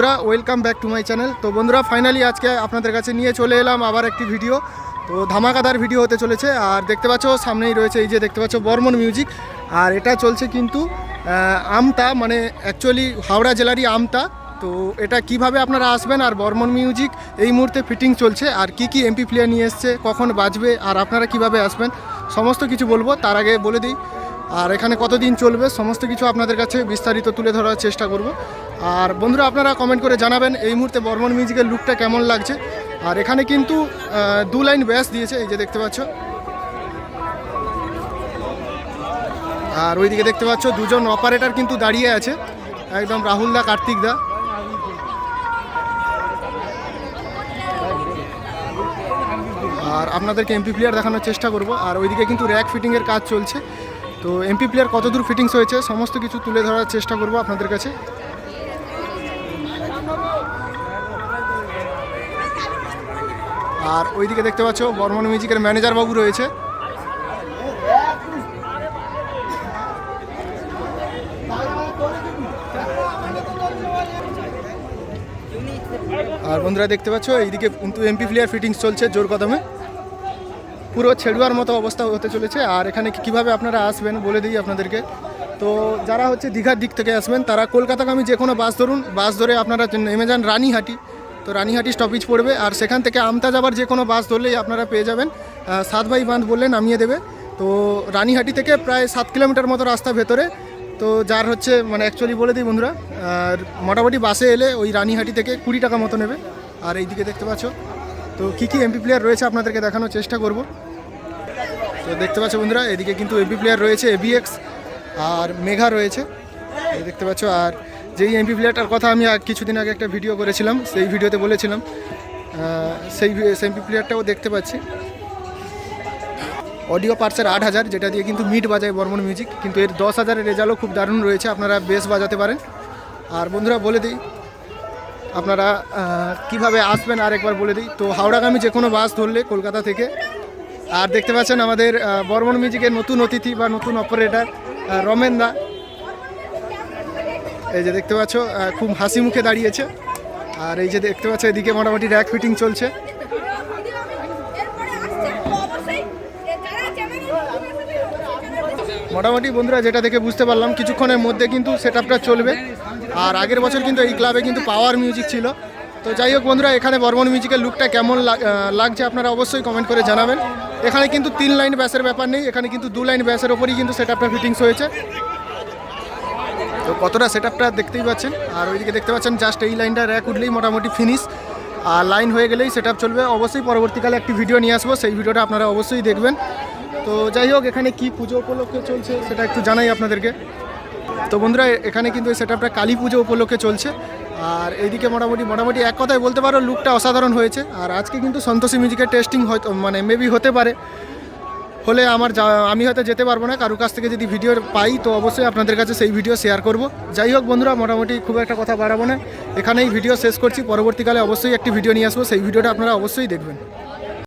বন্ধুরা welcome back to my channel তো বন্ধুরা ফাইনালি আজকে আপনাদের কাছে নিয়ে চলে এলাম আবার একটি ভিডিও তো ধামাকাদার ভিডিও হতে চলেছে, আর দেখতে পাচ্ছ সামনেই রয়েছে এই যে দেখতে পাচ্ছ বর্মন মিউজিক আর এটা চলছে কিন্তু আমতা মানে অ্যাকচুয়ালি হাওড়া জেলারই আমতা। তো এটা কীভাবে আপনারা আসবেন আর বর্মন মিউজিক এই মুহূর্তে ফিটিং চলছে, আর কি কি এমপি প্লেয়ার নিয়ে এসছে, কখন বাজবে, আর আপনারা কীভাবে আসবেন, সমস্ত কিছু বলব, তার আগে বলে দিই। আর এখানে কতদিন চলবে, সমস্ত কিছু আপনাদের কাছে বিস্তারিত তুলে ধরার চেষ্টা করব। আর বন্ধুরা, আপনারা কমেন্ট করে জানাবেন এই মুহূর্তে বর্মন মিউজিকের লুকটা কেমন লাগছে। আর এখানে কিন্তু দু লাইন ব্যাস দিয়েছে, এই যে দেখতে পাচ্ছ। আর ওইদিকে দেখতে পাচ্ছ, দুজন অপারেটর কিন্তু দাঁড়িয়ে আছে। একদম রাহুল দা, কার্তিক দা। আর আপনাদেরকে এমপি প্লেয়ার দেখানোর চেষ্টা করব। আর ওইদিকে কিন্তু র্যাক ফিটিংয়ের কাজ চলছে। তো এমপি প্লেয়ার কতদূর ফিটিংস হয়েছে, সমস্ত কিছু তুলে ধরার চেষ্টা করব আপনাদের কাছে। আর ওইদিকে দেখতে পাচ্ছ, বর্মন মিউজিকের ম্যানেজার বাবু রয়েছে। আর বন্ধুরা দেখতে পাচ্ছ, এইদিকে কিন্তু এমপি প্লেয়ার ফিটিংস চলছে জোর কদমে। পুরো ছেড়ুয়ার মতো অবস্থা হতে চলেছে। আর এখানে কীভাবে আপনারা আসবেন বলে দিই আপনাদেরকে। তো যারা হচ্ছে দীঘার দিক থেকে আসবেন, তারা কলকাতাগামী যে কোনো বাস ধরুন, বাস ধরে আপনারা নেমে যান রানীহাটি। তো রানীহাটি স্টপেজ পড়বে আর সেখান থেকে আমতা যাবার যে কোনো বাস ধরলেই আপনারা পেয়ে যাবেন। সাত বাই বাঁধ বললে নামিয়ে দেবে। তো রানীহাটি থেকে প্রায় সাত কিলোমিটার মতো রাস্তা ভেতরে। তো যার হচ্ছে মানে অ্যাকচুয়ালি বলে দিই বন্ধুরা, আর মোটামুটি বাসে এলে ওই রানীহাটি থেকে কুড়ি টাকা মতো নেবে। আর এইদিকে দেখতে পাচ্ছ, তো কী কী এমপি প্লেয়ার রয়েছে আপনাদেরকে দেখানোর চেষ্টা করব। তো দেখতে পাচ্ছ বন্ধুরা, এদিকে কিন্তু এমপি প্লেয়ার রয়েছে এবিএক্স আর মেঘা রয়েছে দেখতে পাচ্ছ। আর যেই এমপি প্লেয়ারটার কথা আমি কিছুদিন আগে একটা ভিডিও করেছিলাম, সেই ভিডিওতে বলেছিলাম সেই এমপি প্লেয়ারটাও দেখতে পাচ্ছি। অডিও পার্সের আট হাজার, যেটা দিয়ে কিন্তু মিট বাজায় বর্মন মিউজিক কিন্তু এর দশ হাজারের রেজাল্টও খুব দারুণ রয়েছে, আপনারা বেশ বাজাতে পারেন। আর বন্ধুরা, বলে দিই, আপনারা কীভাবে আসবেন আর একবার বলে দিই। তো হাওড়াগামী যে কোনো বাস ধরলে কলকাতা থেকে। আর দেখতে পাচ্ছেন আমাদের বর্মন মিউজিকের নতুন অতিথি বা নতুন অপারেটর রমেন দা। এই যে দেখতে পাচ্ছ খুব হাসি মুখে দাঁড়িয়েছে। আর এই যে দেখতে পাচ্ছ, এদিকে মোটামুটি র্যাক ফিটিং চলছে। মোটামুটি বন্ধুরা, যেটা দেখে বুঝতে পারলাম, কিছুক্ষণের মধ্যে কিন্তু সেট চলবে। আর আগের বছর কিন্তু এই ক্লাবে কিন্তু পাওয়ার মিউজিক ছিল। তো যাই হোক বন্ধুরা, এখানে বর্মন মিউজিকের লুকটা কেমন লাগ- লাগছে আপনারা অবশ্যই কমেন্ট করে জানাবেন। এখানে কিন্তু তিন লাইন ব্যাসের ব্যাপার নেই, এখানে কিন্তু দু লাইন ব্যাসের ওপরই কিন্তু সেট আপটা ফিটিংস হয়েছে। তো কতটা সেট আপটা দেখতেই পাচ্ছেন। আর ওইদিকে দেখতে পাচ্ছেন জাস্ট এই লাইনটা র্যাক উঠলেই মোটামুটি ফিনিশ আর লাইন হয়ে গেলেই সেট চলবে। অবশ্যই পরবর্তীকালে একটি ভিডিও নিয়ে আসব, সেই ভিডিওটা আপনারা অবশ্যই দেখবেন। তো যাই হোক, এখানে কি পুজো উপলক্ষে চলছে সেটা একটু জানাই আপনাদেরকে। তো বন্ধুরা, এখানে কিন্তু এই সেট আপটা কালী পুজো উপলক্ষে চলছে। আর এইদিকে মোটামুটি মোটামুটি এক কথায় বলতে পারো লুকটা অসাধারণ হয়েছে। আর আজকে কিন্তু সন্তোষী মিউজিকের টেস্টিং হয়তো মানে মেবি হতে পারে। হলে আমার যা- আমি হয়তো যেতে পারব না। কারোর কাছ থেকে যদি ভিডিও পাই, তো অবশ্যই আপনাদের কাছে সেই ভিডিও শেয়ার করব। যাই হোক বন্ধুরা, মোটামুটি খুব একটা কথা বাড়াবো না। এখানেই ভিডিও শেষ করছি। পরবর্তীকালে অবশ্যই একটি ভিডিও নিয়ে আসব। সেই ভিডিওটা আপনারা অবশ্যই দেখবেন।